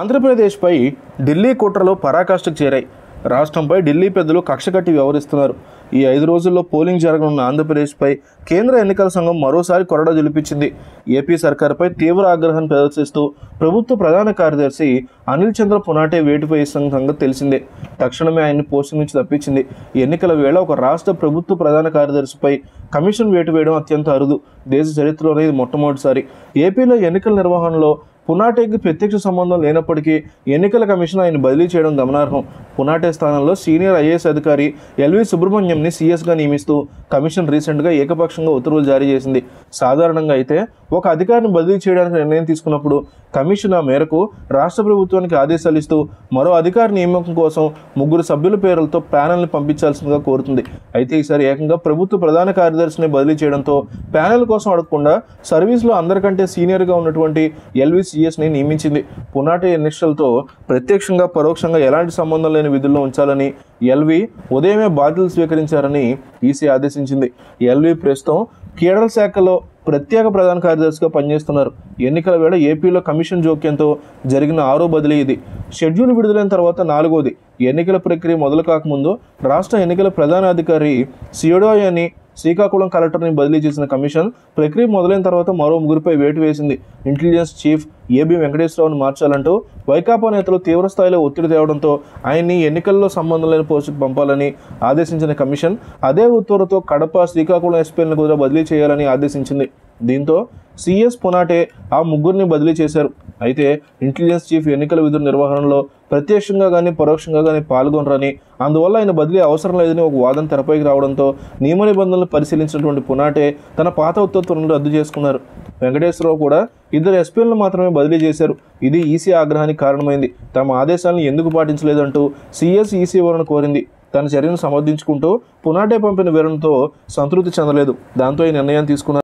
ఆంధ్రప్రదేశ్పై ఢిల్లీ కుట్రలో పరాకాష్ఠకు చేరాయి. రాష్ట్రంపై ఢిల్లీ పెద్దలు కక్ష కట్టి వ్యవహరిస్తున్నారు. ఈ ఐదు రోజుల్లో పోలింగ్ జరగనున్న ఆంధ్రప్రదేశ్పై కేంద్ర ఎన్నికల సంఘం మరోసారి కొరడా జలిపించింది ఏపీ సర్కార్పై తీవ్ర ఆగ్రహాన్ని ప్రదర్శిస్తూ ప్రభుత్వ ప్రధాన కార్యదర్శి అనిల్ చంద్ర పునాటే వేటుపై సంగతి తెలిసిందే. తక్షణమే ఆయన్ని పోస్టు నుంచి తప్పించింది. ఎన్నికల వేళ ఒక రాష్ట్ర ప్రభుత్వ ప్రధాన కార్యదర్శిపై కమిషన్ వేటు వేయడం అత్యంత అరుదు. దేశ చరిత్రలోనే ఇది మొట్టమొదటిసారి. ఏపీలో ఎన్నికల నిర్వహణలో పునాటేకి ప్రత్యక్ష సంబంధం లేనప్పటికీ ఎన్నికల కమిషన్ ఆయన బదిలీ చేయడం గమనార్హం. పునాటే స్థానంలో సీనియర్ ఐఏఎస్ అధికారి ఎల్వి సుబ్రహ్మణ్యంని సీఎస్గా నియమిస్తూ కమిషన్ రీసెంట్గా ఏకపక్షంగా ఉత్తర్వులు జారీ చేసింది. సాధారణంగా అయితే ఒక అధికారిని బదిలీ చేయడానికి నిర్ణయం తీసుకున్నప్పుడు కమిషన్ ఆ మేరకు రాష్ట్ర ప్రభుత్వానికి ఆదేశాలు ఇస్తూ మరో అధికారి నియామకం కోసం ముగ్గురు సభ్యుల పేర్లతో ప్యానెల్ని పంపించాల్సిందిగా కోరుతుంది. అయితే ఈసారి ఏకంగా ప్రభుత్వ ప్రధాన కార్యదర్శిని బదిలీ చేయడంతో ప్యానెల్ కోసం అడగకుండా సర్వీస్లో అందరికంటే సీనియర్గా ఉన్నటువంటి ఎల్విసిఎస్ని నియమించింది. పునాటి ఎన్నికలతో ప్రత్యక్షంగా పరోక్షంగా ఎలాంటి సంబంధం లేని విధుల్లో ఉంచాలని ఎల్వి ఉదయమే బాధ్యతలు స్వీకరించారని ఈసీ ఆదేశించింది. ఎల్వి ప్రస్తుతం కేడల శాఖలో ప్రత్యేక ప్రధాన కార్యదర్శిగా పనిచేస్తున్నారు. ఎన్నికల వేళ ఏపీలో కమిషన్ జోక్యంతో జరిగిన ఆరో బదిలీ ఇది. షెడ్యూల్ విడుదలైన తర్వాత నాలుగోది. ఎన్నికల ప్రక్రియ మొదలు కాకముందు రాష్ట్ర ఎన్నికల ప్రధాన అధికారి సియోడోయని శ్రీకాకుళం కలెక్టర్ని బదిలీ చేసిన కమిషన్ ప్రక్రియ మొదలైన తర్వాత మరో ముగ్గురిపై వేటు వేసింది. ఇంటెలిజెన్స్ చీఫ్ ఏబి వెంకటేశ్వరరావును మార్చాలంటూ వైకాపా నేతలు తీవ్రస్థాయిలో ఒత్తిడి తేవడంతో ఆయన్ని ఎన్నికల్లో సంబంధం లేని పోస్టుకు పంపాలని ఆదేశించిన కమిషన్ అదే ఉత్తర్వుతో కడప శ్రీకాకుళం ఎస్పీలను కూడా బదిలీ చేయాలని ఆదేశించింది. దీంతో సిఎస్ పునాటే ఆ ముగ్గురిని బదిలీ చేశారు. అయితే ఇంటెలిజెన్స్ చీఫ్ ఎన్నికల విధుల నిర్వహణలో ప్రత్యక్షంగా కానీ పరోక్షంగా కానీ పాల్గొనరని అందువల్ల ఆయన బదిలీ అవసరం లేదని ఒక వాదన తెరపైకి రావడంతో నియమ నిబంధనలు పరిశీలించినటువంటి పునాటే తన పాత ఉత్తర్వులను రద్దు చేసుకున్నారు. వెంకటేశ్వరరావు కూడా ఇద్దరు ఎస్పీలను మాత్రమే బదిలీ చేశారు. ఇది ఈసీ ఆగ్రహానికి కారణమైంది. తమ ఆదేశాలను ఎందుకు పాటించలేదంటూ సీఎస్ ఈసీ వలన కోరింది. తన చర్యను సమర్థించుకుంటూ పునాటే పంపిన వివరణతో సంతృప్తి చెందలేదు. దాంతో ఈ నిర్ణయం తీసుకున్నారు.